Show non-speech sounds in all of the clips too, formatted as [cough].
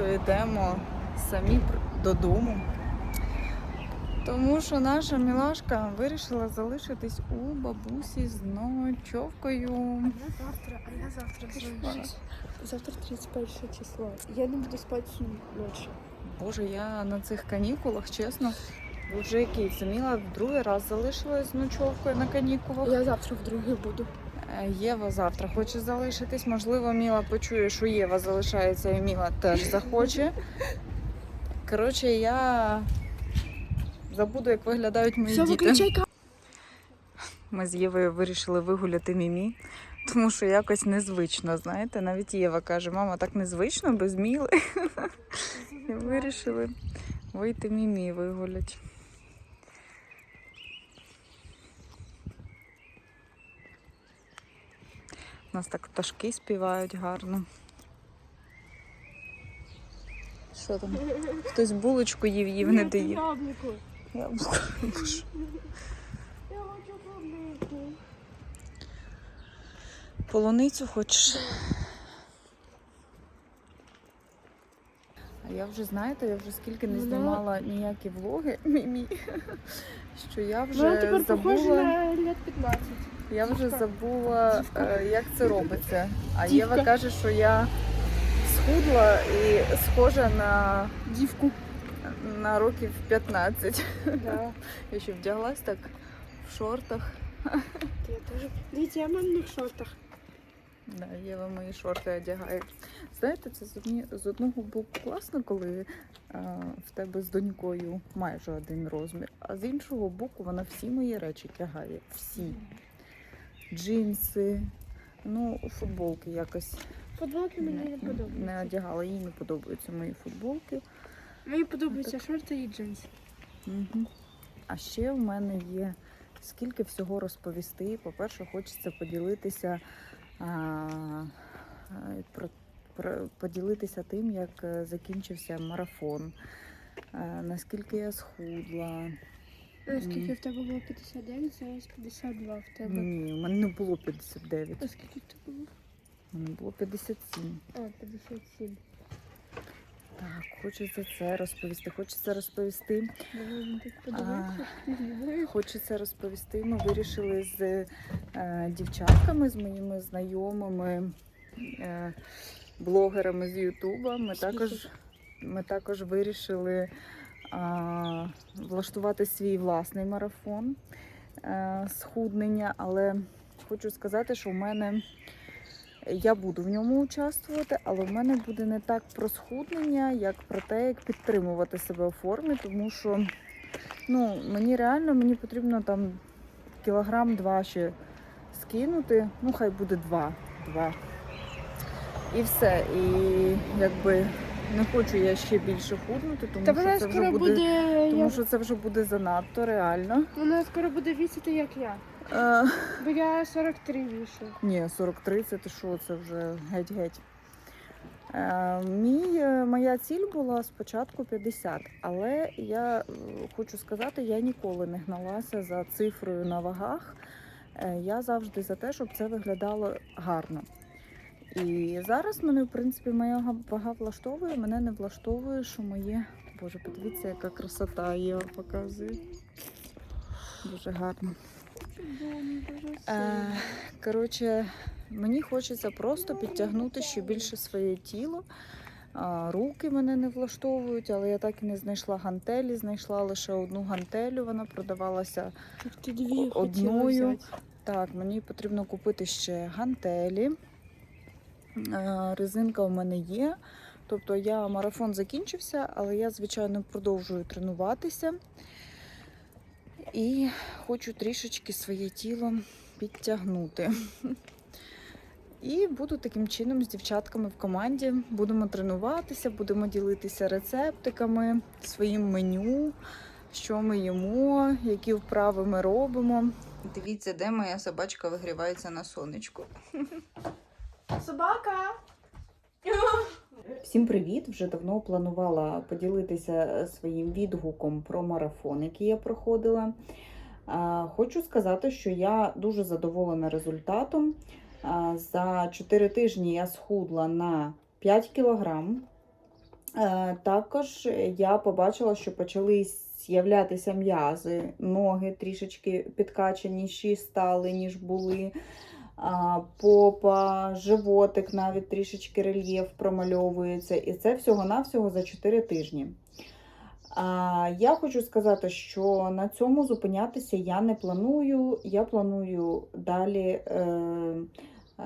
Мілашкою йдемо самі додому. Тому що наша Мілашка вирішила залишитись у бабусі з ночовкою. Я завтра, а я завтра залишусь. Завтра 31 число. Я не буду спати всю ночь. Боже, я на цих канікулах, чесно, вже який це Міла в другий раз залишилась з ночовкою на канікулах. Я завтра вдруге буду. Е, Єва завтра хоче залишитись. Можливо, Міла почує, що Єва залишається, і Міла теж захоче. Коротше, я забуду, як виглядають мої Все, діти. Ми з Євою вирішили вигуляти Мімі, тому що якось незвично, знаєте. Навіть Єва каже, мама, так незвично без Міли. [laughs] І вирішили вийти Мімі вигулять. У нас так пташки співають гарно. Що там? Хтось булочку їв, їв, не доїв. Яблуко. Яблуко. Боже. Я хочу яблуко. Полуницю хочеш? А я вже, знаєте, я вже скільки не Ну, знімала ніякі влоги мімі, що я Вона вже тепер похожа на лет 15. Я вже забула, е, як це робиться. А Дівка. Єва каже, що я схудла і схожа на, Дівку. на років 15. Да. Я ще вдяглась так в шортах. Я теж. Дивіться, я в мамних шортах. Да, Єва мої шорти одягає. Знаєте, це з, одні, з одного боку класно, коли а, в тебе з донькою майже один розмір, а з іншого боку вона всі мої речі тягає. Всі. Джинси, ну, футболки якось Футболки мені не не, не одягала. Їй не подобаються мої футболки. Мені подобаються шорти і джинси. Угу. А ще в мене є скільки всього розповісти. По-перше, хочеться поділитися а, про, про, поділитися тим, як е, закінчився марафон, а, наскільки я схудла. А Скільки в тебе було 59, зараз 52 в тебе. Ні, у мене не було 59, А скільки в тебе було? у мене було 57. А, 57. Так, хочеться це розповісти. Хочеться розповісти. Хочеться розповісти. Ми вирішили з е, дівчатками, з моїми знайомими е, блогерами з Ютуба. Ми також, ми також вирішили влаштувати свій власний марафон е, схуднення, але хочу сказати, що в мене. Я буду в ньому участвувати, але в мене буде не так про схуднення, як про те, як підтримувати себе у формі, тому що ну, мені реально мені потрібно там кілограм два ще скинути. Ну, хай буде два. два. І все. І якби не хочу я ще більше худнути, тому Та що це вже скоро буде. буде. Тому як- що це вже буде занадто реально. Вона скоро буде вісити, як я. Е, Бо я 43 вішу. Ні, 43 це ти що, це вже геть-геть. Е, мій, е, моя ціль була спочатку 50, але я е, хочу сказати, я ніколи не гналася за цифрою на вагах. Е, я завжди за те, щоб це виглядало гарно. І зараз мене, в принципі, моя га- вага влаштовує, мене не влаштовує, що моє. Боже, подивіться, яка красота Єва показує. Дуже гарно. Е, коротше, мені хочеться просто підтягнути ще більше своє тіло. Руки мене не влаштовують, але я так і не знайшла гантелі. Знайшла лише одну гантелю, вона продавалася. Так ти дві Одною. Так, мені потрібно купити ще гантелі. Е, Резинка у мене є. Тобто я марафон закінчився, але я, звичайно, продовжую тренуватися. І хочу трішечки своє тіло підтягнути. І буду таким чином з дівчатками в команді. Будемо тренуватися, будемо ділитися рецептиками, своїм меню, що ми їмо, які вправи ми робимо. Дивіться, де моя собачка вигрівається на сонечку. Собака! Всім привіт! Вже давно планувала поділитися своїм відгуком про марафон, який я проходила. Хочу сказати, що я дуже задоволена результатом. За 4 тижні я схудла на 5 кілограм. Е, Також я побачила, що почали з'являтися м'язи, ноги трішечки підкачаніші стали, ніж були. Попа, животик навіть трішечки рельєф промальовується. І це всього-навсього за 4 тижні. Я хочу сказати, що на цьому зупинятися я не планую. Я планую далі е, е,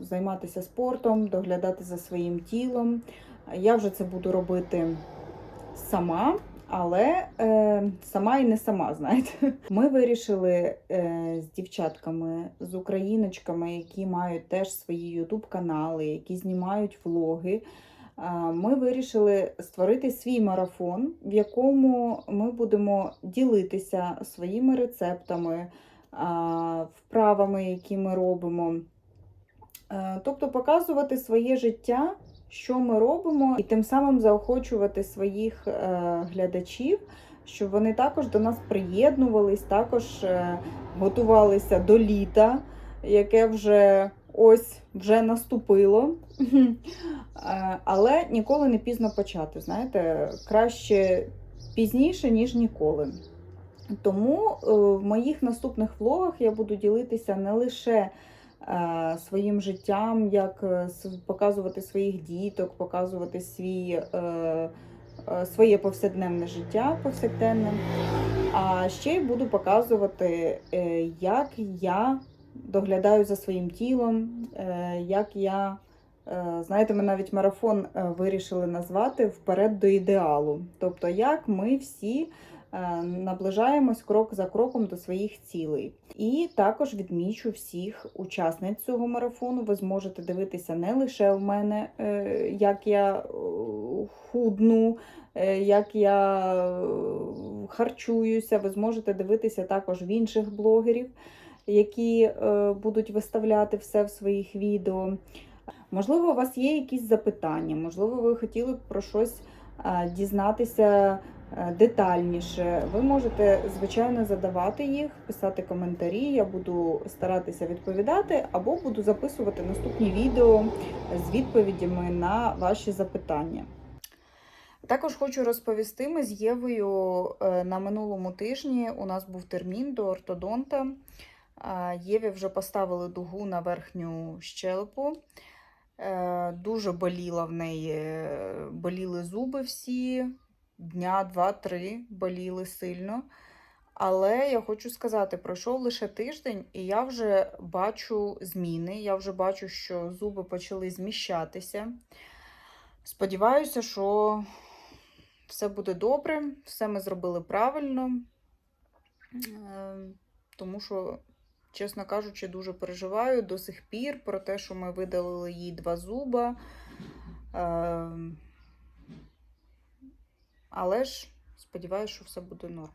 займатися спортом, доглядати за своїм тілом. Я вже це буду робити сама, але е, сама і не сама, знаєте. [laughs] Ми вирішили е, з дівчатками, з україночками, які мають теж свої ютуб-канали, які знімають влоги. е, Ми вирішили створити свій марафон, в якому ми будемо ділитися своїми рецептами, а, вправами, які ми робимо. Е, Тобто показувати своє життя, що ми робимо, і тим самим заохочувати своїх е, глядачів, щоб вони також до нас приєднувались, також е, готувалися до літа, яке вже ось вже наступило. [laughs] Е, Але ніколи не пізно почати. Знаєте, краще пізніше, ніж ніколи. Тому в моїх наступних влогах я буду ділитися не лише своїм життям, як е, показувати своїх діток, показувати свій, е, е, своє повсякденне життя повсякденне, а ще й буду показувати, е, як я доглядаю за своїм тілом, е, як я. е, Знаєте, ми навіть марафон е, вирішили назвати вперед до ідеалу. Тобто, як ми всі е, наближаємось крок за кроком до своїх цілей. І також відмічу всіх учасниць цього марафону. Ви зможете дивитися не лише в мене, е, як я е, худну, е, як я е, харчуюся. Ви зможете дивитися також в інших блогерів, які е, будуть виставляти все в своїх відео. Можливо, у вас є якісь запитання, можливо, ви хотіли б про щось е, дізнатися е, детальніше. Ви можете, звичайно, задавати їх, писати коментарі. Я буду старатися відповідати, або буду записувати наступні відео з відповідями на ваші запитання. Також хочу розповісти, ми з Євою е, на минулому тижні у нас був термін до ортодонта. Єві вже поставили дугу на верхню щелепу. Е, Дуже боліла в неї, е, боліли зуби всі, дня, два-три боліли сильно. Але я хочу сказати, пройшов лише тиждень, і я вже бачу зміни. Я вже бачу, що зуби почали зміщатися. Сподіваюся, що все буде добре, все ми зробили правильно. Е, Тому що, чесно кажучи, дуже переживаю до сих пір про те, що ми видалили їй два зуба. Але ж сподіваюся, що все буде норм.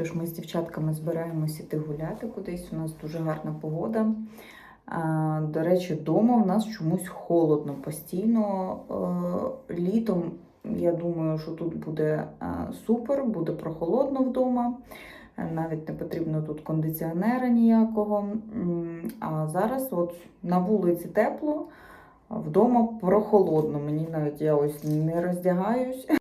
Що ж, ми з дівчатками збираємось іти гуляти кудись. У нас дуже гарна погода. До речі, вдома в нас чомусь холодно постійно. Е, Літом, я думаю, що тут буде е, супер, буде прохолодно вдома. Е, Навіть не потрібно тут кондиціонера ніякого. А зараз от на вулиці тепло, вдома прохолодно. Мені навіть я ось не роздягаюсь.